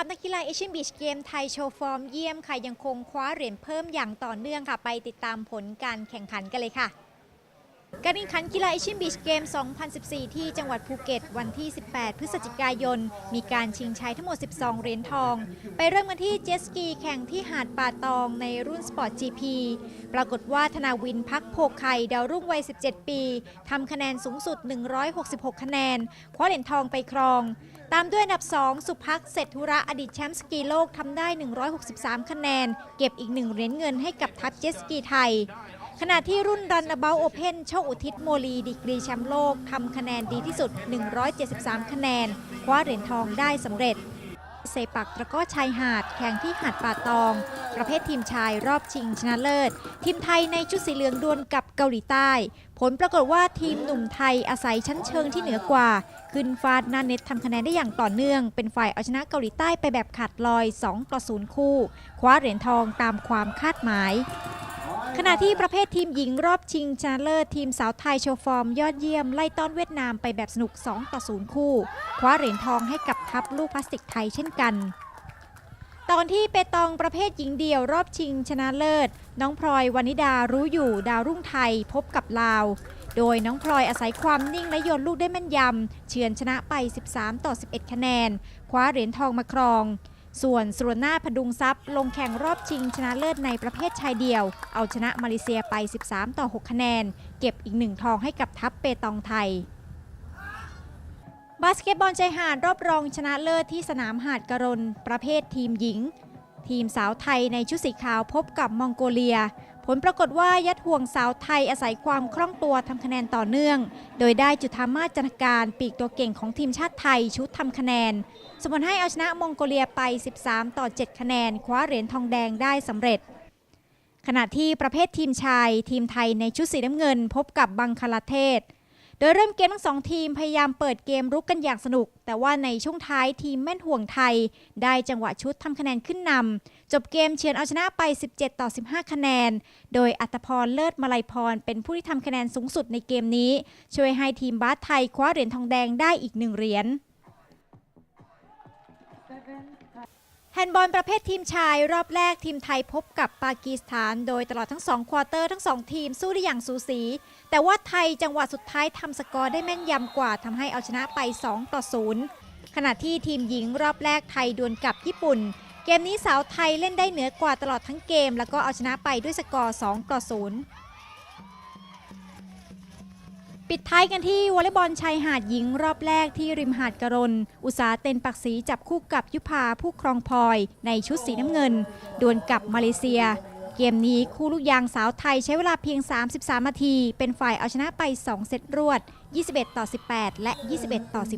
ทัพนักกีฬาเอเชียนบีชเกมไทยโชว์ฟอร์มเยี่ยมค่ะยังคงคว้าเหรียญเพิ่มอย่างต่อเนื่องค่ะ ไปติดตามผลการแข่งขันกันเลยค่ะ การแข่งขันกีฬาเอเชียนบีชเกม 2014 ที่จังหวัดภูเก็ต วันที่ 18 พฤศจิกายน มีการชิงชัยทั้งหมด 12 เหรียญทอง ไปเริ่มกันที่เจสกีแข่งที่หาดป่าตองในรุ่นสปอร์ต GP ปรากฏว่าธนาวินพักโพกไข่ดาวรุ่งวัย 17 ปีทำคะแนนสูงสุด 166 คะแนน คว้าเหรียญทองไปครอง ตามด้วยอันดับ 2 สุพักเศรษฐุระอดีตแชมป์สกีโลกทำได้ 163 คะแนน เก็บอีกหนึ่งเหรียญเงินให้กับทัพเจสกีไทย ขณะที่รุ่นรันอเบ t โอเพนโชคอุทิศโมลีดีกรีแชมป์โลกทำคะแนนดีที่สุด 173 คะแนน คว้าเหรียญทองได้สำเร็จเซปักตะก้อชายหาดแข่งที่หาดป่าตอง ประเภททีมชายรอบชิงชนะเลิศ ทีมไทยในชุดสีเหลืองดวลกับเกาหลีใต้ ผลปรากฏว่าทีมหนุ่มไทยอาศัยชั้นเชิงที่เหนือกว่า ขึ้นฟาดนาเน็ตทำคะแนนได้อย่างต่อเนื่อง เป็นฝ่ายเอาชนะเกาหลีใต้ไปแบบขาดลอย 2 ต่อ 0 คู่ คว้าเหรียญทองตามความคาดหมาย ขณะที่ประเภททีมหญิงรอบชิงชนะเลิศทีมสาวไทยโชว์ฟอร์มยอดเยี่ยมไล่ต้อนเวียดนามไปแบบสนุก 2 ต่อ 0 คู่ คว้าเหรียญทองให้กับทัพลูกพลาสติกไทยเช่นกัน ตอนที่เปตองประเภทหญิงเดี่ยวรอบชิงชนะเลิศ น้องพลอยวานิดารู้อยู่ดาวรุ่งไทยพบกับลาว โดยน้องพลอยอาศัยความนิ่งและโยนลูกได้แม่นยำเฉือนชนะไป 13 ต่อ 11 คะแนน คว้าเหรียญทองมาครอง ส่วนสุรนาถพดุงทรัพย์ ลงแข่งรอบชิงชนะเลิศในประเภทชายเดี่ยว เอาชนะมาเลเซียไป 13 ต่อ 6 คะแนน เก็บอีกหนึ่งทองให้กับทัพเปตองไทย บาสเกตบอลชายหาดรอบรองชนะเลิศที่สนามหาดกะรนประเภททีมหญิง ทีมสาวไทยในชุดสีขาวพบกับมองโกเลีย ผลปรากฏว่ายัดห่วงสาวไทยอาศัยความคล่องตัวทำคะแนนต่อเนื่อง โดยได้จุธามาจันการปีกตัวเก่งของทีมชาติไทยชุดทำคะแนนสมผลให้เอาชนะมองโกเลียไป 13 ต่อ 7 คะแนน คว้าเหรียญทองแดงได้สำเร็จ ขณะที่ประเภททีมชาย ทีมไทยในชุดสีน้ำเงิน พบกับบังคลาเทศ โดยเริ่มเกมทั้งสองทีมพยายามเปิดเกมรุกกันอย่างสนุก แต่ว่าในช่วงท้ายทีมแม่นห่วงไทย ได้จังหวะชุดทำคะแนนขึ้นนำจบเกมเฉือนเอาชนะไป 17 ต่อ 15 คะแนน โดยอัตพรเลิศมาลัยพร เป็นผู้ที่ทำคะแนนสูงสุดในเกมนี้ ช่วยให้ทีมบาสไทยคว้าเหรียญทองแดงได้อีกหนึ่งเหรียญ แฮนด์บอลประเภททีมชาย รอบแรกทีมไทยพบกับปากีสถาน โดยตลอดทั้ง2ควอเตอร์ทั้ง2ทีมสู้ได้อย่างสูสี แต่ว่าไทยจังหวะสุดท้ายทำสกอร์ได้แม่นยำกว่าทำให้เอาชนะไป 2 ต่อ 0 ขณะที่ทีมหญิงรอบแรกไทยดวลกับญี่ปุ่น เกมนี้สาวไทยเล่นได้เหนือกว่าตลอดทั้งเกม แล้วก็เอาชนะไปด้วยสกอร์ 2 ต่อ 0 ปิดท้ายกันที่วอลเลย์บอลชายหาดหญิงรอบแรกที่ริมหาดกระรน อุตสาเต็นปักศรีจับคู่กับยุพาผู้ครองพลอย ในชุดสีน้ำเงิน ดวลกับมาเลเซีย เกมนี้คู่ลูกยางสาวไทยใช้เวลาเพียง 33 นาที เป็นฝ่ายเอาชนะไป 2 เซตรวด 21 ต่อ 18 และ 21 ต่อ 15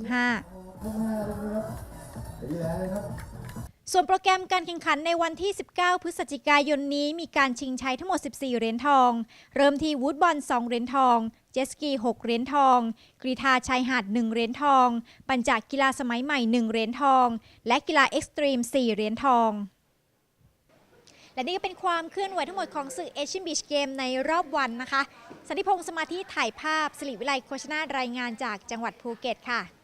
ส่วนโปรแกรมการแข่งขันในวันที่ 19 พฤศจิกายนนี้ มีการชิงชัยทั้งหมด 14 เหรียญทอง เริ่มที่วูดบอล 2 เหรียญทอง เจสกี 6 เหรียญทอง กรีฑาชายหาด 1 เหรียญทอง ปัญจกีฬาสมัยใหม่ 1 เหรียญทอง และกีฬาเอ็กซ์ตรีม 4 เหรียญทอง และนี่ก็เป็นความเคลื่อนไหวทั้งหมดของสื่อเอเชียนบีชเกมในรอบวันนะคะ สันติพงษ์สมาธิถ่ายภาพสิริวิไลโคชนารายงานจากจังหวัดภูเก็ตค่ะ